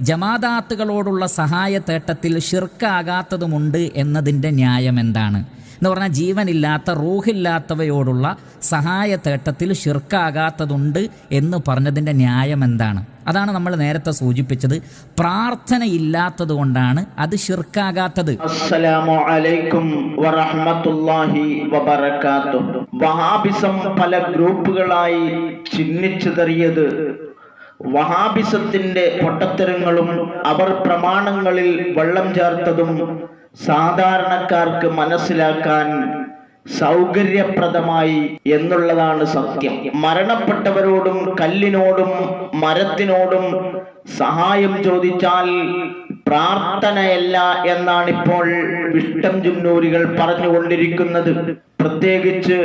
ജമാദാത്തുകളോടുള്ള സഹായ തേട്ടത്തിൽ ഷിർക്കാകാത്തതുമുണ്ട് എന്നതിന്റെ ന്യായം എന്താണ്? എന്ന് പറഞ്ഞാൽ ജീവനില്ലാത്ത റൂഹില്ലാത്തവയോടുള്ള സഹായ തേട്ടത്തിൽ ഷിർക്കാകാത്തതുണ്ട് എന്ന് പറഞ്ഞതിന്റെ ന്യായം എന്താണ്? അതാണ് നമ്മൾ നേരത്തെ സൂചിപ്പിച്ചത്. പ്രാർത്ഥനയില്ലാത്തത് കൊണ്ടാണ് അത് ഷിർക്കാകാത്തത് അസ്സലാമു അലൈക്കും വറഹ്മത്തുള്ളാഹി വഹാബിസം പല ഗ്രൂപ്പുകളായി ചിഹ്നിച്ചിതറിയത് വഹാബിസത്തിന്റെ പൊട്ടത്തരങ്ങളും അവർ പ്രമാണങ്ങളിൽ വെള്ളം ചേർത്തതും സാധാരണക്കാർക്ക് മനസ്സിലാക്കാൻ സൗകര്യപ്രദമായി എന്നുള്ളതാണ് സത്യം. മരണപ്പെട്ടവരോടും കല്ലിനോടും മരത്തിനോടും സഹായം ചോദിച്ചാൽ പ്രാർത്ഥനയല്ല എന്നാണ് ഇപ്പോൾ വിഷ്ടം ജുന്നൂരികൾ പറഞ്ഞുകൊണ്ടിരിക്കുന്നത്. പ്രത്യേകിച്ച്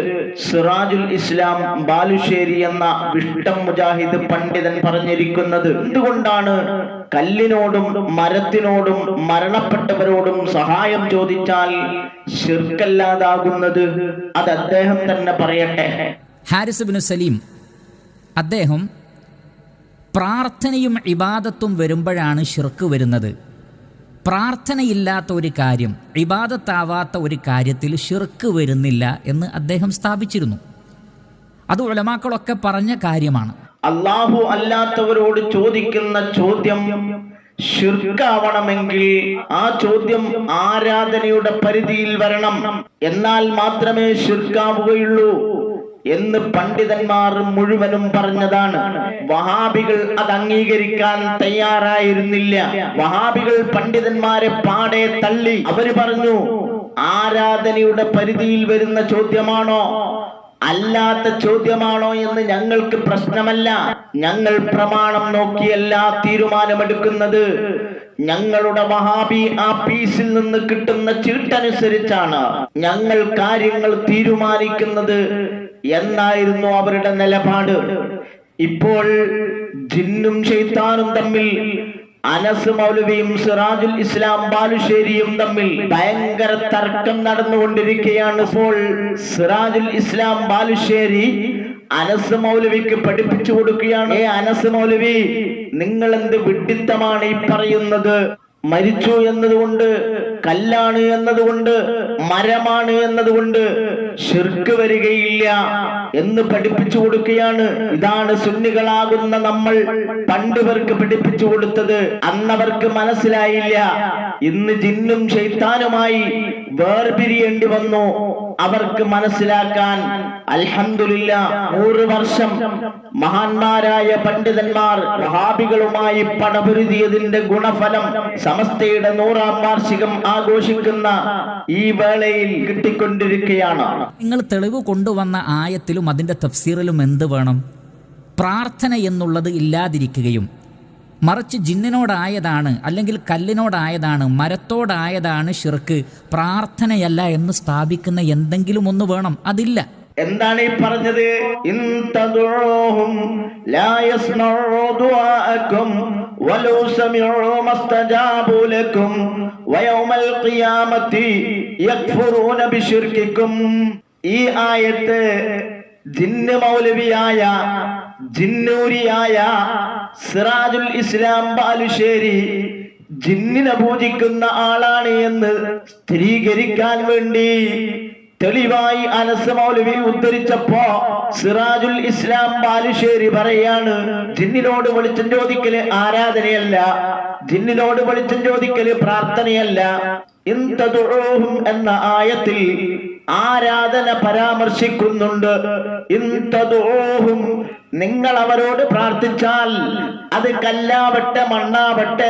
സിറാജുൽ ഇസ്ലാം ബാലുശ്ശേരി എന്ന വിഷ്ടം മുജാഹിദ് പണ്ഡിതൻ പറഞ്ഞിരിക്കുന്നത്. എന്തുകൊണ്ടാണ് കല്ലിനോടും മരത്തിനോടും മരണപ്പെട്ടവരോടും സഹായം ചോദിച്ചാൽ ശിർക്കല്ലാതാകുന്നത്? അത് അദ്ദേഹം തന്നെ പറയട്ടെ. ഹാരിസ് ബിൻ സലീം അദ്ദേഹം പ്രാർത്ഥനയും ഇബാദത്തും വരുമ്പോഴാണ് ഷിർക്ക് വരുന്നത്. പ്രാർത്ഥനയില്ലാത്ത ഒരു കാര്യം ഇബാദത്താവാത്ത ഒരു കാര്യത്തിൽ ഷിർക്ക് വരുന്നില്ല എന്ന് അദ്ദേഹം സ്ഥാപിച്ചിരുന്നു. അത് ഉലമാക്കളൊക്കെ പറഞ്ഞ കാര്യമാണ്. അള്ളാഹു അല്ലാത്തവരോട് ചോദിക്കുന്ന ചോദ്യം ഷിർക്കാവണമെങ്കിൽ ആ ചോദ്യം ആരാധനയുടെ പരിധിയിൽ വരണം. എന്നാൽ മാത്രമേ ഷിർക്കാവുകയുള്ളൂ എന്ന് പണ്ഡിതന്മാർ മുഴുവനും പറഞ്ഞതാണ്. വഹാബികൾ അത് അംഗീകരിക്കാൻ തയ്യാറായിരുന്നില്ല. വഹാബികൾ പണ്ഡിതന്മാരെ പാടെ തള്ളി. അവർ പറഞ്ഞു ആരാധനയുടെ പരിധിയിൽ വരുന്ന ചോദ്യമാണോ? അല്ലാത്ത ചോദ്യമാണോ എന്ന് ഞങ്ങൾക്ക് പ്രശ്നമല്ല. ഞങ്ങൾ പ്രമാണം നോക്കിയല്ല തീരുമാനമെടുക്കുന്നത്. ഞങ്ങളുടെ വഹാബി ആ പീസിൽ നിന്ന് കിട്ടുന്ന ചീട്ടനുസരിച്ചാണ് ഞങ്ങൾ കാര്യങ്ങൾ തീരുമാനിക്കുന്നത്. എന്നായിരുന്നു അവരുടെ നിലപാട്. ഇപ്പോൾ ജിന്നും ഷെയ്ത്താനും തമ്മിൽ അനസ് മൗലവിയും സിറാജുൽ ഇസ്ലാം ബാലുശ്ശേരിയും തമ്മിൽ ഭയങ്കര തർക്കം നടന്നുകൊണ്ടിരിക്കുകയാണ് ഇപ്പോൾ സിറാജുൽ ഇസ്ലാം ബാലുശ്ശേരി അനസ് മൗലവിക്ക് പഠിപ്പിച്ചു കൊടുക്കുകയാണ്. ഏ അനസ് മൗലവി നിങ്ങൾ എന്ത് വിഡിത്തമാണ് ഈ പറയുന്നത്? മരിച്ചു എന്നതുകൊണ്ട് കല്ലാണ് എന്നതുകൊണ്ട് മരമാണ് എന്നതുകൊണ്ട് ഷിർക്ക് വരികയില്ല എന്ന് പഠിപ്പിച്ചു കൊടുക്കുകയാണ്. ഇതാണ് സുന്നികളാകുന്ന നമ്മൾ പണ്ടുവർക്ക് പഠിപ്പിച്ചു കൊടുത്തത്. അന്നവർക്ക് മനസ്സിലായില്ല. ഇന്ന് ജിന്നും ഷെയ്ത്താനുമായി വേർപിരിയേണ്ടി വന്നു. അവർക്ക് മനസ്സിലാക്കാൻ അൽഹംദുലില്ല നൂറ് വർഷം മഹാന്മാരായ പണ്ഡിതന്മാർ വഹാബികളുമായി പടപൊരുതിയതിന്റെ ഗുണഫലം സമസ്തയുടെ നൂറാം വാർഷികം ആഘോഷിക്കുന്ന ഈ വേളയിൽ കിട്ടിക്കൊണ്ടിരിക്കുകയാണ്. നിങ്ങൾ തെളിവ് കൊണ്ടുവന്ന ആയത്തിലും അതിന്റെ തഫ്സീറിലും എന്ത് വേണം? പ്രാർത്ഥന എന്നുള്ളത് ഇല്ലാതിരിക്കുകയും മറിച്ച് ജിന്നിനോടായതാണ് അല്ലെങ്കിൽ കല്ലിനോടായതാണ് മരത്തോടായതാണ് ഷിർക്ക് പ്രാർത്ഥനയല്ല എന്ന് സ്ഥാപിക്കുന്ന എന്തെങ്കിലും ഒന്ന് വേണം. അതില്ല. എന്താണ് ഈ പറഞ്ഞത്? ഈ ആയത്ത് ജിന്ന് മൗലവിയായ ജിന്നൂരിയായ സിറാജുൽ ഇസ്ലാം ബാലുശ്ശേരി ജിന്നിനെ പൂജിക്കുന്ന ആളാണ് എന്ന് സ്ഥിരീകരിക്കാൻ വേണ്ടി തെളിവായി അനസ് മൗലവി ഉദ്ധരിച്ചപ്പോ സിറാജുൽ ഇസ്ലാം ബാലുശ്ശേരി പറയാണ് ജിന്നിനോട് വെളിച്ചം ചോദിക്കൽ ആരാധനയല്ല ജിന്നിനോട് വെളിച്ചം ചോദിക്കൽ പ്രാർത്ഥനയല്ല. എന്ന ആയത്തിൽ ആരാധന പരാമർശിക്കുന്നുണ്ട്. ഇന്തദുഊഹും നിങ്ങൾ അവരോട് പ്രാർത്ഥിച്ചാൽ അത് കല്ലാവട്ടെ മണ്ണാവട്ടെ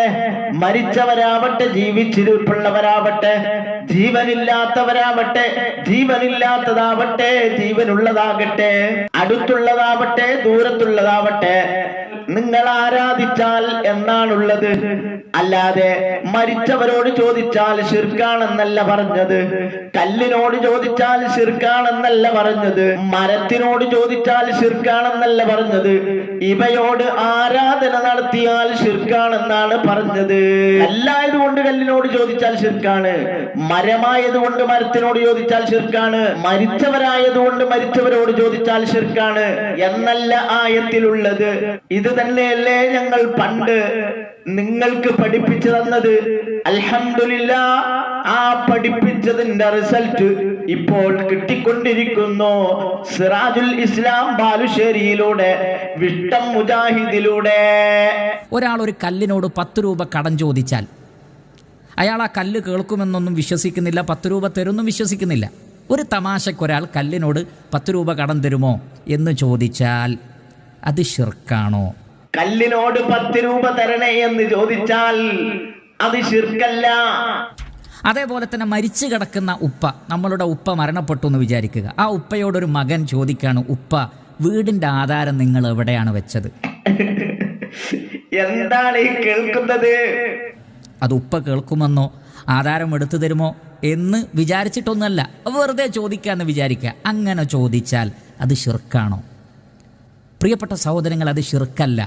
മരിച്ചവരാവട്ടെ ജീവിച്ചിരിപ്പുള്ളവരാവട്ടെ ജീവനില്ലാത്തവരാവട്ടെ ജീവനില്ലാത്തതാവട്ടെ ജീവനുള്ളതാകട്ടെ അടുത്തുള്ളതാവട്ടെ ദൂരത്തുള്ളതാവട്ടെ നിങ്ങൾ ആരാധിച്ചാൽ എന്നാണുള്ളത്. അല്ലാതെ മരിച്ചവരോട് ചോദിച്ചാൽ ശിർക്കാണെന്നല്ല പറഞ്ഞത്. കല്ലിനോട് ചോദിച്ചാൽ ശിർക്കാണെന്നല്ല പറഞ്ഞത്. മരത്തിനോട് ചോദിച്ചാൽ ശിർക്കാണെന്നല്ല പറഞ്ഞത്. ഇവയോട് ആരാധന നടത്തിയാൽ ശിർക്കാണെന്നാണ് പറഞ്ഞത്. കല്ലായതുകൊണ്ട് കല്ലിനോട് ചോദിച്ചാൽ ശിർക്കാണ്. മരമായത് കൊണ്ട് മരത്തിനോട് ചോദിച്ചാൽ ശിർക്കാണ്. മരിച്ചവരായത് കൊണ്ട് മരിച്ചവരോട് ചോദിച്ചാൽ ശിർക്കാണ് എന്നല്ല ആയത്തിലുള്ളത്. ഇത് തന്നെയല്ലേ ഞങ്ങൾ പണ്ട് നിങ്ങൾക്ക് പഠിപ്പിച്ചു തന്നത്? അൽഹംദുലില്ല ആ പഠിപ്പിച്ചതിന്റെ റിസൾട്ട് ഇപ്പോൾ കിട്ടിക്കൊണ്ടിരിക്കുന്നു. സിറാജുൽ ഇസ്ലാം ബാലുശ്ശേരിയിലൂടെ വിഷ്ടം മുജാഹിദിലൂടെ. ഒരാൾ ഒരു കല്ലിനോട് പത്ത് രൂപ കടം ചോദിച്ചാൽ അയാൾ ആ കല്ല് കേൾക്കുമെന്നൊന്നും വിശ്വസിക്കുന്നില്ല പത്ത് രൂപ തരുമെന്നും വിശ്വസിക്കുന്നില്ല. ഒരു തമാശക്കൊരാൾ കല്ലിനോട് പത്ത് രൂപ കടം തരുമോ എന്ന് ചോദിച്ചാൽ അത് ഷിർക്കാണോ കല്ലിനോട് പത്ത് രൂപ തരണേ എന്ന് ചോദിച്ചാൽ അത് ശിർക്കല്ല. അതേപോലെ തന്നെ മരിച്ചു കിടക്കുന്ന ഉപ്പ നമ്മളുടെ ഉപ്പ മരണപ്പെട്ടു എന്ന് വിചാരിക്കുക. ആ ഉപ്പയോടൊരു മകൻ ചോദിക്കാണ് ഉപ്പ വീടിന്റെ ആധാരം നിങ്ങൾ എവിടെയാണ് വെച്ചത്? എന്താണ് ഈ കേൾക്കുന്നത്? അത് ഉപ്പ കേൾക്കുമെന്നോ ആധാരം എടുത്തു തരുമോ? എന്ന് വിചാരിച്ചിട്ടൊന്നുമല്ല വെറുതെ ചോദിക്കാന്ന് വിചാരിക്കുക. അങ്ങനെ ചോദിച്ചാൽ അത് ഷിർക്കാണോ പ്രിയപ്പെട്ട സഹോദരങ്ങൾ അത് ഷിർക്കല്ല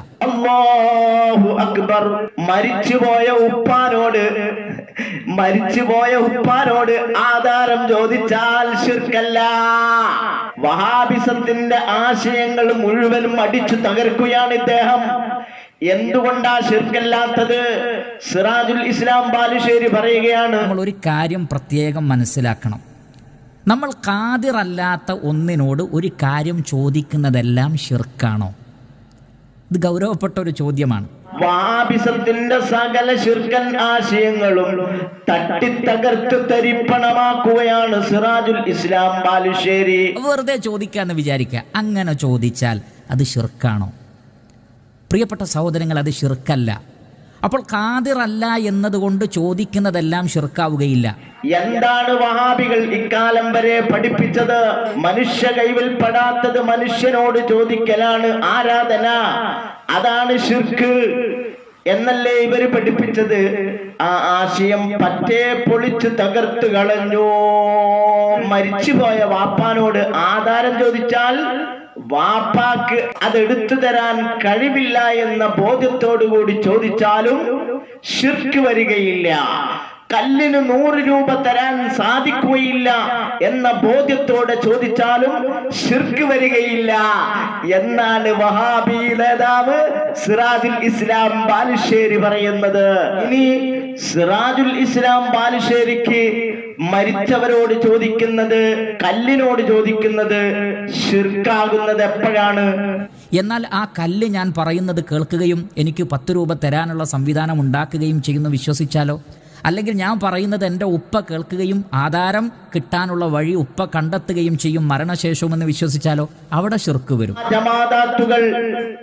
അക്ബർ മരിച്ചുപോയ ഉപ്പാനോട് മരിച്ചുപോയ ഉപ്പാനോട് ആധാരം ചോദിച്ചാൽ ശിർക്കല്ല. വഹാബിസത്തിന്റെ ആശയങ്ങൾ മുഴുവനും അടിച്ചു തകർക്കുകയാണ് ഇദ്ദേഹം. എന്തുകൊണ്ടാ ശിർക്കല്ലാത്തത്? സിറാജുൽ ഇസ്ലാം ബാലുശ്ശേരി പറയുകയാണ് നമ്മൾ ഒരു കാര്യം പ്രത്യേകം മനസ്സിലാക്കണം. നമ്മൾ കാതിറല്ലാത്ത ഒന്നിനോട് ഒരു കാര്യം ചോദിക്കുന്നതെല്ലാം ഷിർക്കാണോ ഇത് ഗൗരവപ്പെട്ട ഒരു ചോദ്യമാണ്. വാബിസത്തിന്റെ സകല ശിർക്കൻ ആശയങ്ങളും തട്ടിത്തകർത്ത് തരിപ്പണമാക്കുകയാണ് സിറാജുൽ ഇസ്ലാം ബാലുശ്ശേരി. വെറുതെ ചോദിക്കാന്ന് വിചാരിക്കുക. അങ്ങനെ ചോദിച്ചാൽ അത് ഷിർക്കാണോ പ്രിയപ്പെട്ട സഹോദരങ്ങൾ അത് ഷിർക്കല്ല അപ്പോൾ കാതിറല്ല എന്നതുകൊണ്ട് ചോദിക്കുന്നതെല്ലാം ഷിർക്കാവുകയില്ല എന്താണ് വഹാബികൾ ഇക്കാലം വരെ പഠിപ്പിച്ചത്? മനുഷ്യ കൈവിൽ കൈവിൽപ്പെടാത്തത് മനുഷ്യനോട് ചോദിക്കലാണ് ആരാധന. അതാണ് ഷിർക്ക് എന്നല്ലേ ഇവർ പഠിപ്പിച്ചത്? ആ ആശയം പറ്റേ പൊളിച്ച് തകർത്തു കളഞ്ഞു. മരിച്ചുപോയ വാപ്പാനോട് ആധാരം ചോദിച്ചാൽ വാപ്പാക്ക് അതെടുത്തു തരാൻ കഴിവില്ല എന്ന ബോധ്യത്തോടു കൂടി ചോദിച്ചാലും ശിർക്ക് വരികയില്ല. കല്ലിന് നൂറ് രൂപ തരാൻ സാധിക്കുകയില്ല എന്ന ബോധ്യത്തോടെ ചോദിച്ചാലും ശിർക്ക് വരികയില്ല. എന്നാണ് വഹാബി നേതാവ് സിറാജുൽ ഇസ്ലാം ബാലുശ്ശേരി പറയുന്നത്. ഇനി സിറാജുൽ ഇസ്ലാം ബാലുശ്ശേരിക്ക് മരിച്ചവരോട് ചോദിക്കുന്നത് കല്ലിനോട് ചോദിക്കുന്നത് ശിർക്കാകുന്നത് എപ്പോഴാണ്? എന്നാൽ ആ കല്ല് ഞാൻ പറയുന്നത് കേൾക്കുകയും എനിക്ക് പത്ത് രൂപ തരാനുള്ള സംവിധാനം ഉണ്ടാക്കുകയും ചെയ്യുന്നു വിശ്വസിച്ചാലോ? അല്ലെങ്കിൽ ഞാൻ പറയുന്നത് എന്റെ ഉപ്പ കേൾക്കുകയും ആധാരം കിട്ടാനുള്ള വഴി ഉപ്പ കണ്ടെത്തുകയും ചെയ്യും മരണശേഷവുമെന്ന് വിശ്വസിച്ചാലോ? അവിടെ ശുർക്ക് വരും.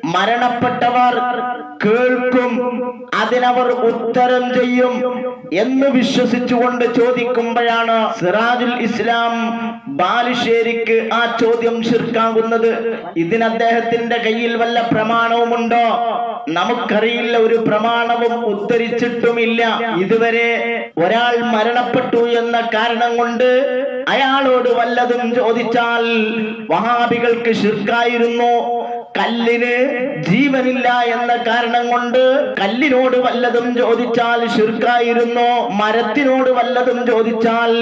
മരണപ്പെട്ടവർ കേൾക്കും അതിനവർ ഉത്തരം ചെയ്യും എന്ന് വിശ്വസിച്ചുകൊണ്ട് ചോദിക്കുമ്പോഴാണ് സിറാജുൽ ഇസ്ലാം ബാലുശ്ശേരിക്ക് ആ ചോദ്യം ശിർക്കാകുന്നത്. ഇതിന് അദ്ദേഹത്തിന്റെ കയ്യിൽ വല്ല പ്രമാണവുമുണ്ടോ? നമുക്കറിയില്ല ഒരു പ്രമാണവും ഉദ്ധരിച്ചിട്ടുമില്ല. ഇതുവരെ ഒരാൾ മരണപ്പെട്ടു എന്ന കാരണം കൊണ്ട് അയാളോട് വല്ലതും ചോദിച്ചാൽ വഹാബികൾക്ക് ശിർക്കായിരുന്നു. കല്ലിന് ജീവനില്ല എന്ന കാരണം കൊണ്ട് കല്ലിനോട് വല്ലതും ചോദിച്ചാൽ ശുർക്കായിരുന്നു മരത്തിനോട് വല്ലതും ചോദിച്ചാൽ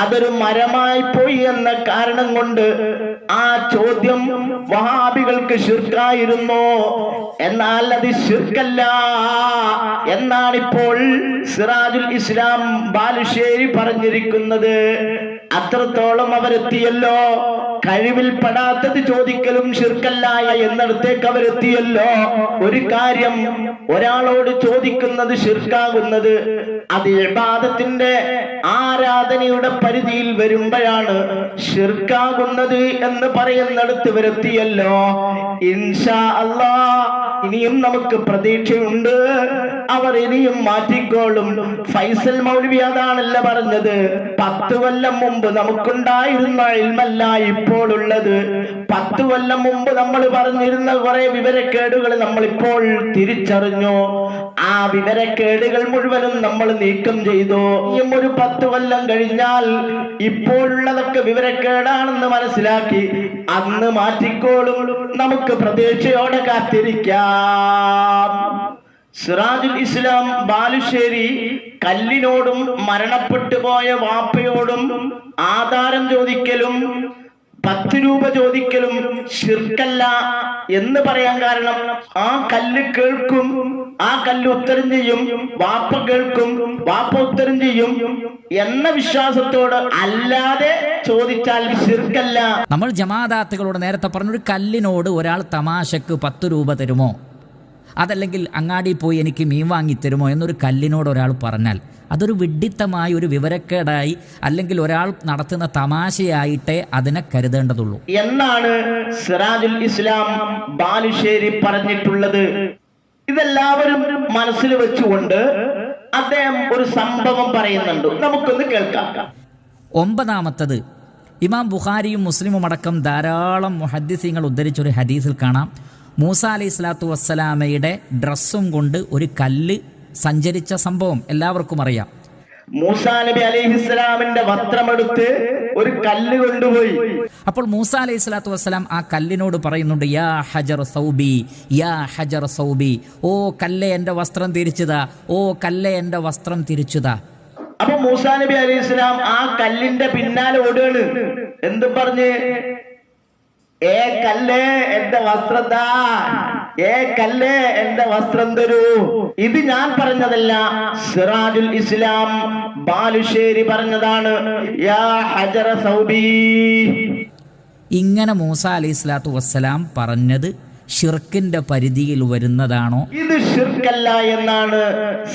അതൊരു മരമായി പോയി എന്ന കാരണം കൊണ്ട് ആ ചോദ്യം വഹാബികൾക്ക് ശുർക്കായിരുന്നു. എന്നാൽ അത് ശിർക്കല്ല. എന്നാണിപ്പോൾ സിറാജുൽ ഇസ്ലാം ബാലുശ്ശേരി പറഞ്ഞിരിക്കുന്നത്. അത്രത്തോളം അവരെത്തിയല്ലോ. കഴിവിൽ പെടാത്തത് ചോദിക്കലും ശിർക്കല്ലായ എന്നിടത്തേക്ക് അവരെത്തിയല്ലോ. ഒരു കാര്യം ഒരാളോട് ചോദിക്കുന്നത് ശിർക്കാകുന്നത് അത് ഇബാദത്തിന്റെ ആരാധനയുടെ പരിധിയിൽ വരുമ്പോഴാണ് ഷിർക്കാകുന്നത് എന്ന് പറയുന്നിടത്ത് വരെത്തിയല്ലോ ഇൻഷാ അല്ലാ ഇനിയും നമുക്ക് പ്രതീക്ഷയുണ്ട്. അവർ ഇനിയും മാറ്റിക്കോളും. ഫൈസൽ മൗലവി അതാണല്ല പറഞ്ഞത്. പത്ത് കൊല്ലം മുമ്പ് നമുക്കുണ്ടായിരുന്ന ഇൽമല്ല ഇപ്പോൾ ഉള്ളത് പത്ത് കൊല്ലം മുമ്പ് നമ്മൾ പറഞ്ഞിരുന്ന കുറെ വിവരക്കേടുകൾ നമ്മൾ ഇപ്പോൾ തിരിച്ചറിഞ്ഞു. ആ വിവരക്കേടുകൾ മുഴുവനും നമ്മൾ നീക്കം ചെയ്തു. ഇനിയും ഒരു പത്ത് കൊല്ലം കഴിഞ്ഞാൽ ഇപ്പോഴുള്ളതൊക്കെ വിവരക്കേടാണെന്ന് മനസ്സിലാക്കി. അന്ന് മാറ്റിക്കോളും. നമുക്ക് പ്രതീക്ഷയോടെ കാത്തിരിക്കാം. സിറാജുൽ ഇസ്ലാം ബാലുശ്ശേരി കല്ലിനോടും മരണപ്പെട്ടു പോയ വാപ്പയോടും ആധാരം ചോദിക്കലും പത്ത് രൂപ ചോദിക്കലും ശിർക്കല്ല എന്ന് പറയാൻ കാരണം ആ കല്ല് കേൾക്കും ആ കല്ല് ഉത്തരം ചെയ്യും വാപ്പ കേൾക്കും വാപ്പ ഉത്തരം ചെയ്യും എന്ന വിശ്വാസത്തോട് അല്ലാതെ ചോദിച്ചാൽ ശിർക്കല്ല. നമ്മൾ ജമാദാത്തുകളോട് നേരത്തെ പറഞ്ഞൊരു കല്ലിനോട് ഒരാൾ തമാശക്ക് പത്ത് രൂപ തരുമോ? അതല്ലെങ്കിൽ അങ്ങാടി പോയി എനിക്ക് മീൻ വാങ്ങി തരുമോ എന്നൊരു കല്ലിനോട് ഒരാൾ പറഞ്ഞാൽ അതൊരു വിഡ്ഢിത്തമായി ഒരു വിവരക്കേടായി അല്ലെങ്കിൽ ഒരാൾ നടത്തുന്ന തമാശയായിട്ടേ അതിനെ കരുതേണ്ടതുള്ളൂ. എന്നാണ് സിറാജുൽ ഇസ്ലാം ബാലുശ്ശേരി പറഞ്ഞിട്ടുള്ളത്. ഇതെല്ലാവരും മനസ്സിൽ വെച്ചുകൊണ്ട് അദ്ദേഹം ഒരു സംഭവം പറയുന്നുണ്ട്. നമുക്കൊന്ന് കേൾക്കാം. ഒമ്പതാമത്തത് ഇമാം ബുഖാരിയും മുസ്ലിമും അടക്കം ധാരാളം മുഹദ്ദിസീങ്ങൾ ഉദ്ധരിച്ചൊരു ഹദീസിൽ കാണാം. മൂസ അലൈഹി സ്വലാത്തു വസ്സലാമയുടെ ഡ്രസ്സും കൊണ്ട് ഒരു കല്ല് സഞ്ചരിച്ച സംഭവം എല്ലാവർക്കും അറിയാം. മൂസാ നബി അലൈഹിസ്സലാമിന്റെ വസ്ത്രമെടുത്ത് ഒരു കല്ല് കൊണ്ടുപോയി. അപ്പോൾ മൂസ അലൈഹി സ്വലാത്തു വസ്സലാം ആ കല്ലിനോട് പറയുന്നുണ്ട് യാ ഹജർ സൗബി യാ ഹജർ സൗബി ഓ കല്ലെ എന്റെ വസ്ത്രം തിരിച്ചുതാ ഓ കല്ലെ എന്റെ വസ്ത്രം തിരിച്ചുതാ. അപ്പൊ മൂസാ നബി അലൈഹി സ്വലാം ആ കല്ലിന്റെ പിന്നാലെ ഓടുകയാണ്. എന്ത് പറഞ്ഞ് ഏ കല്ലേ എന്റെ വസ്ത്രം താ ഏ കല്ലേ എന്റെ വസ്ത്രം തരൂ? ഇത് ഞാൻ പറഞ്ഞതല്ല. സിറാജുൽ ഇസ്ലാം ബാലുശ്ശേരി പറഞ്ഞതാണ്. യാ ഹജറ സൗബി ഇങ്ങനെ മൂസ അലൈഹി സ്വലാത്തു വസ്സലാം പറഞ്ഞത് ഷിർക്കിന്റെ പരിധിയിൽ വരുന്നതാണോ? ഇത് ഷിർക്കല്ല എന്നാണ്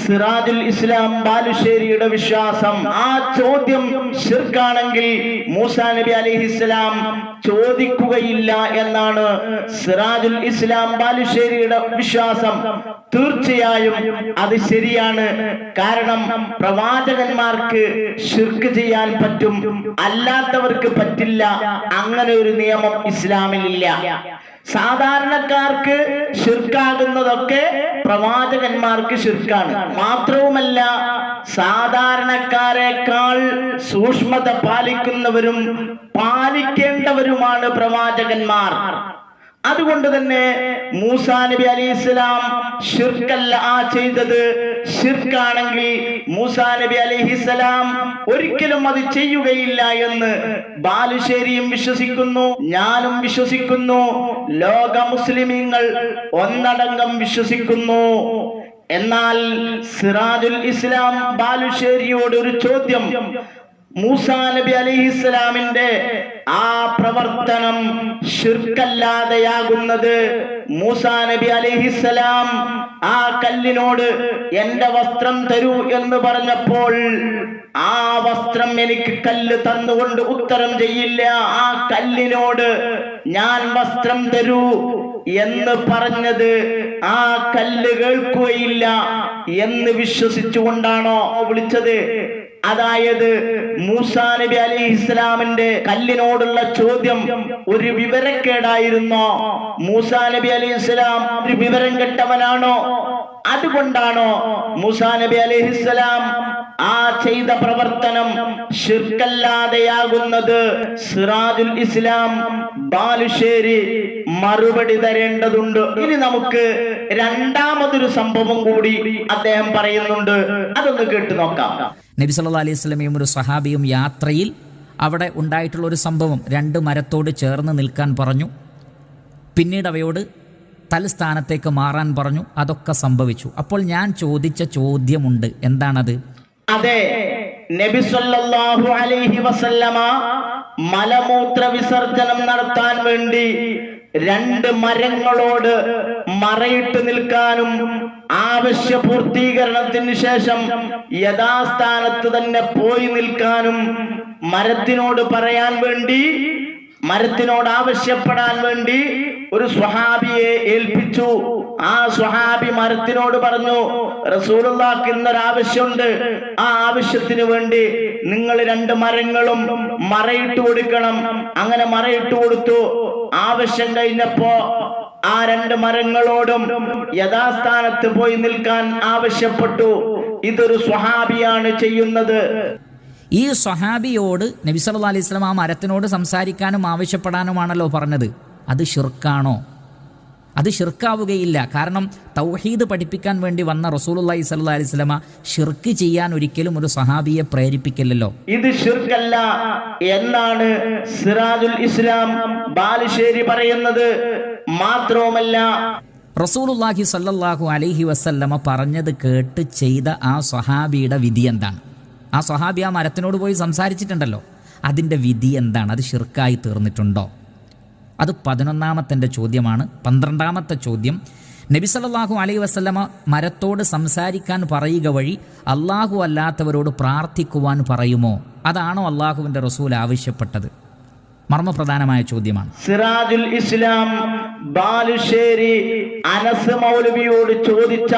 സിറാജുൽ ഇസ്ലാം ബാലുശ്ശേരിയുടെ വിശ്വാസം. ആ ചോദ്യം ഷിർക്കാണെങ്കിൽ മൂസാ നബി അലൈഹിസ്സലാം ചോദിക്കുകയില്ല എന്നാണ് സിറാജുൽ ഇസ്ലാം ബാലുശ്ശേരിയുടെ വിശ്വാസം. തീർച്ചയായും അത് ശരിയാണ്. കാരണം പ്രവാചകന്മാർക്ക് ഷിർക്ക് ചെയ്യാൻ പറ്റും അല്ലാത്തവർക്ക് പറ്റില്ല. അങ്ങനെ ഒരു നിയമം ഇസ്ലാമിലില്ല. സാധാരണക്കാർക്ക് ഷിർക്കാകുന്നതൊക്കെ പ്രവാചകന്മാർക്ക് ശിർക്കാണ്. മാത്രവുമല്ല സാധാരണക്കാരെക്കാൾ സൂക്ഷ്മത പാലിക്കുന്നവരും പാലിക്കേണ്ടവരുമാണ് പ്രവാചകന്മാർ. അതുകൊണ്ട് തന്നെ മൂസാ നബി അലി ഇസ്ലാം ഷിർക്കല്ല ആ ചെയ്തത്. ഷിർക്കാണെങ്കിൽ മൂസാ നബി അലിഹിസലാം ഒരിക്കലും അത് ചെയ്യുകയില്ല എന്ന് ബാലുശ്ശേരിയും വിശ്വസിക്കുന്നു ഞാനും വിശ്വസിക്കുന്നു ലോക മുസ്ലിമീങ്ങൾ ഒന്നടങ്കം വിശ്വസിക്കുന്നു. എന്നാൽ സിറാജുൽ ഇസ്ലാം ബാലുശ്ശേരിയോട് ഒരു ചോദ്യം മൂസാ നബി അലിഹിസ്ലാമിന്റെ ആ പ്രവർത്തനം ഷിർക്കല്ലാതെയാകുന്നത് മൂസാ നബി അലിഹിസ്സലാം ആ കല്ലിനോട് എന്റെ വസ്ത്രം തരൂ എന്ന് പറഞ്ഞപ്പോൾ ആ വസ്ത്രം എനിക്ക് കല്ല് തന്നുകൊണ്ട് ഉത്തരം ചെയ്യില്ല. ആ കല്ലിനോട് ഞാൻ വസ്ത്രം തരൂ എന്ന് പറഞ്ഞത് ആ കല്ല് കേൾക്കുകയില്ല എന്ന് വിശ്വസിച്ചുകൊണ്ടാണോ വിളിച്ചത്? അതായത് മൂസാ നബി അലി ഇസ്ലാമിന്റെ കല്ലിനോടുള്ള ചോദ്യം ഒരു വിവരക്കേടായിരുന്നോ? മൂസാ നബി അലി ഇസ്ലാം ഒരു വിവരം കെട്ടവനാണോ? അതുകൊണ്ടാണോ മൂസാ നബി അലൈഹി ആ ചെയ്ത പ്രവർത്തനം ഷിർക്കല്ലാതെയാകുന്നത് സിറാജുൽ ഇസ്ലാം ബാലുശ്ശേരി മറുപടി തരേണ്ടതുണ്ട്. ഇനി നമുക്ക് രണ്ടാമതൊരു സംഭവം കൂടി അദ്ദേഹം പറയുന്നുണ്ട്. അതൊന്ന് കേട്ടു നോക്കാം. നബി സല്ലാ അലൈഹി സ്വലമയും ഒരു സഹാബിയും യാത്രയിൽ അവിടെ ഉണ്ടായിട്ടുള്ള ഒരു സംഭവം. രണ്ട് മരത്തോട് ചേർന്ന് നിൽക്കാൻ പറഞ്ഞു. പിന്നീട് അവയോട് തൽസ്ഥാനത്തേക്ക് മാറാൻ പറഞ്ഞു. അതൊക്കെ സംഭവിച്ചു. അപ്പോൾ ഞാൻ ചോദിച്ച ചോദ്യമുണ്ട്. എന്താണത്? അതെ. നബി സല്ലല്ലാഹു അലൈഹി വസല്ലമ മലമൂത്ര വിസർജനം നടത്താൻ വേണ്ടി രണ്ട് മരങ്ങളോട് മറയിട്ട് നിൽക്കാനും ആവശ്യ പൂർത്തീകരണത്തിന് ശേഷം യഥാസ്ഥാനത്ത് തന്നെ പോയി നിൽക്കാനും മരത്തിനോട് പറയാൻ വേണ്ടി മരത്തിനോട് ആവശ്യപ്പെടാൻ വേണ്ടി ഒരു സ്വഹാബിയെ ഏൽപ്പിച്ചു. ആ സ്വഹാബി മരത്തിനോട് പറഞ്ഞു റസൂലുള്ളാക്ക് ഇന്നൊരാവശ്യമുണ്ട്. ആ ആവശ്യത്തിന് വേണ്ടി നിങ്ങൾ രണ്ട് മരങ്ങളും മറയിട്ട് കൊടുക്കണം. അങ്ങനെ മറയിട്ട് കൊടുത്തു. ആവശ്യം കഴിഞ്ഞപ്പോ ആ രണ്ട് മരങ്ങളോടും യഥാസ്ഥാനത്ത് പോയി നിൽക്കാൻ ആവശ്യപ്പെട്ടു. ഇതൊരു സ്വഹാബിയാണ് ചെയ്യുന്നത്. ഈ സ്വഹാബിയോട് നബി സല്ലാ അലൈഹി സ്വലം ആ മരത്തിനോട് സംസാരിക്കാനും ആവശ്യപ്പെടാനുമാണല്ലോ പറഞ്ഞത്. അത് ഷിർക്കാണോ അത് ഷിർക്കാവുകയില്ല കാരണം തൗഹീദ് പഠിപ്പിക്കാൻ വേണ്ടി വന്ന റസൂലുള്ളാഹി സ്വല്ലല്ലാഹി അലൈഹി സ്വലമ ഷിർക്ക് ചെയ്യാൻ ഒരിക്കലും ഒരു സഹാബിയെ പ്രേരിപ്പിക്കില്ലല്ലോ. ഇത് ഷിർക്കല്ല എന്നാണ് സിറാജുൽ ഇസ്ലാം ബാലുശ്ശേരി പറയുന്നത്. മാത്രവുമല്ല റസൂലുള്ളാഹി സല്ലാഹു അലൈഹി വസല്ലമ പറഞ്ഞത് കേട്ട് ചെയ്ത ആ സ്വഹാബിയുടെ വിധി എന്താണ്? ആ സ്വഹാബി ആ മരത്തിനോട് പോയി സംസാരിച്ചിട്ടുണ്ടല്ലോ. അതിന്റെ വിധി എന്താണ്? അത് ഷിർക്കായി തീർന്നിട്ടുണ്ടോ? അത് പതിനൊന്നാമത്തെ ചോദ്യമാണ്. പന്ത്രണ്ടാമത്തെ ചോദ്യം നബി സല്ലാഹു അലൈ വസല്ലമ മരത്തോട് സംസാരിക്കാൻ പറയുക വഴി അള്ളാഹു അല്ലാത്തവരോട് പ്രാർത്ഥിക്കുവാൻ പറയുമോ? അതാണോ അള്ളാഹുവിന്റെ റസൂൽ ആവശ്യപ്പെട്ടത്? മർമ്മപ്രധാനമായ ചോദ്യമാണ്. സിറാജുൽ ഇസ്ലാം ബാലുശ്ശേരി അനസ് മൗലവിയോട് ചോദിച്ച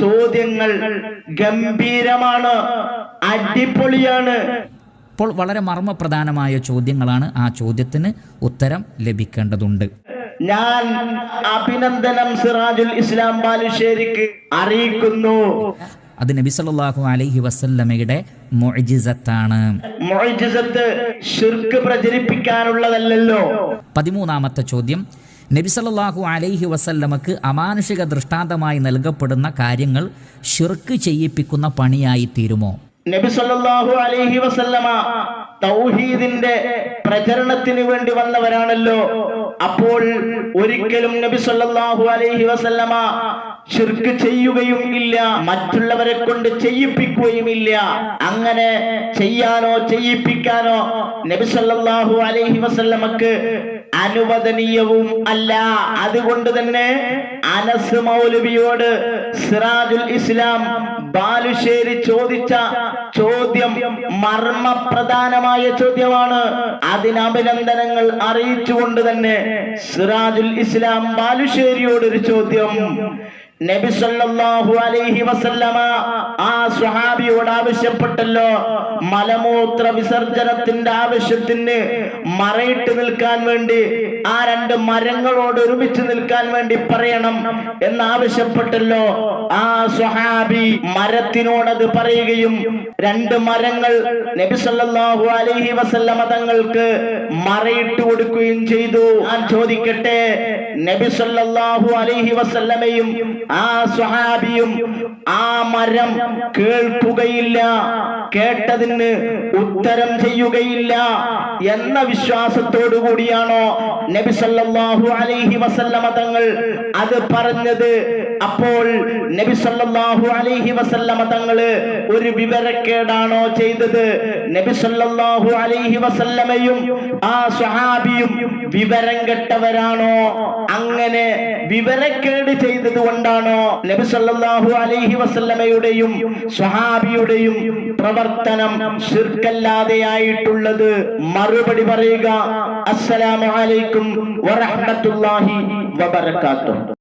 ചോദ്യങ്ങൾ ഗംഭീരമാണ് അടിപൊളിയാണ്. അപ്പോൾ വളരെ മർമ്മപ്രധാനമായ ചോദ്യങ്ങളാണ് ആ ചോദ്യത്തിന് ഉത്തരം ലഭിക്കേണ്ടതുണ്ട്. ഞാൻ അഭിനന്ദനം സിറാജുൽ ഇസ്ലാം ബാലുശ്ശേരിക്ക് അറിയിക്കുന്നു. അത് നബി സല്ലല്ലാഹു അലൈഹി വസല്ലമയുടെ മുഅ്ജിസത്താണ്. മൊഴിജിസത്ത് ശിർക്ക് പ്രചരിപ്പിക്കാനുള്ളതല്ലല്ലോ. പതിമൂന്നാമത്തെ ചോദ്യം നബി സല്ലല്ലാഹു അലൈഹി വസല്ലമക്ക് അമാനുഷിക ദൃഷ്ടാന്തമായി നൽകപ്പെടുന്ന കാര്യങ്ങൾ ഷിർക്ക് ചെയ്യിപ്പിക്കുന്ന പണിയായി തീരുമോ? നബി സല്ലല്ലാഹു അലൈഹി വസല്ലമ തൗഹീദിന്റെ പ്രചരണത്തിന് വേണ്ടി വന്നവരാണല്ലോ. അപ്പോൾ ഒരിക്കലും നബി സല്ലല്ലാഹു അലൈഹി വസല്ലമ ഷിർക്ക് ചെയ്യുകയും ഇല്ല മറ്റുള്ളവരെ കൊണ്ട് ചെയ്യിപ്പിക്കുകയും ഇല്ല. അങ്ങനെ ചെയ്യാനോ ചെയ്യിപ്പിക്കാനോ നബി സല്ലല്ലാഹു അലൈഹി വസല്ലമക്ക് അനുവദനീയവും അല്ല. അതുകൊണ്ട് തന്നെ അനസ് മൗലവിയോട് സിറാജുൽ ഇസ്ലാം ബാലുശ്ശേരി ചോദിച്ച ചോദ്യം മർമ്മപ്രധാനമായ ചോദ്യമാണ്. അതിന് അഭിനന്ദനങ്ങൾ അറിയിച്ചുകൊണ്ട് തന്നെ സിറാജുൽ ഇസ്ലാം ബാലുശ്ശേരിയോടൊരു ചോദ്യം. നബി സല്ലല്ലാഹു അലൈഹി വസല്ലമ ആ സ്വഹാബിയോട് ആവശ്യപ്പെട്ടല്ലോ. മലമൂത്ര വിസർജനത്തിന്റെ ആവശ്യത്തിന് മറയിട്ട് നിൽക്കാൻ വേണ്ടി ആ രണ്ട് മരങ്ങളോട് ഒരുമിച്ച് നിൽക്കാൻ വേണ്ടി പറയണം എന്ന് ആവശ്യപ്പെട്ടല്ലോ ആ സ്വഹാബി മരത്തിനോട് അത് പറയുകയും രണ്ട് മരങ്ങൾ നബി സല്ലല്ലാഹു അലൈഹി വസല്ലമ തങ്ങൾക്ക് മറയിട്ട് കൊടുക്കുകയും ചെയ്തു. ഞാൻ ചോദിക്കട്ടെ നബി സല്ലല്ലാഹു അലൈഹി വസല്ലമയും ആ സ്വഹാബിയും ആ മരം കേൾക്കുകയില്ല കേട്ടതിന് ഉത്തരം ചെയ്യുകയില്ല എന്ന വിശ്വാസത്തോടു കൂടിയാണോ നബി സല്ലല്ലാഹു അലൈഹി വസല്ലമ തങ്ങൾ അത് പറഞ്ഞത്? അപ്പോൾ നബി സല്ലല്ലാഹു അലൈഹി വസല്ലമ തങ്ങൾ ഒരു വിവരക്കേടാണോ ചെയ്തത്? നബി സല്ലല്ലാഹു അലൈഹി വസല്ലമയും ആ സ്വഹാബിയും വിവരം കെട്ടവരാണോ? അങ്ങനെ വിവരക്കേട് ചെയ്തത് കൊണ്ടാണോ? നബിസല്ലാഹു അലൈഹി വസല്ലമയുടെയും സ്വഹാബിയുടെയും പ്രവർത്തനം ശിർക്കല്ലാതെയായിട്ടുള്ളത് മറുപടി പറയുക അസ്സലാമലൈക്കും അലൈക്കും വറഹ്മത്തുള്ളാഹി വബറകാതുഹു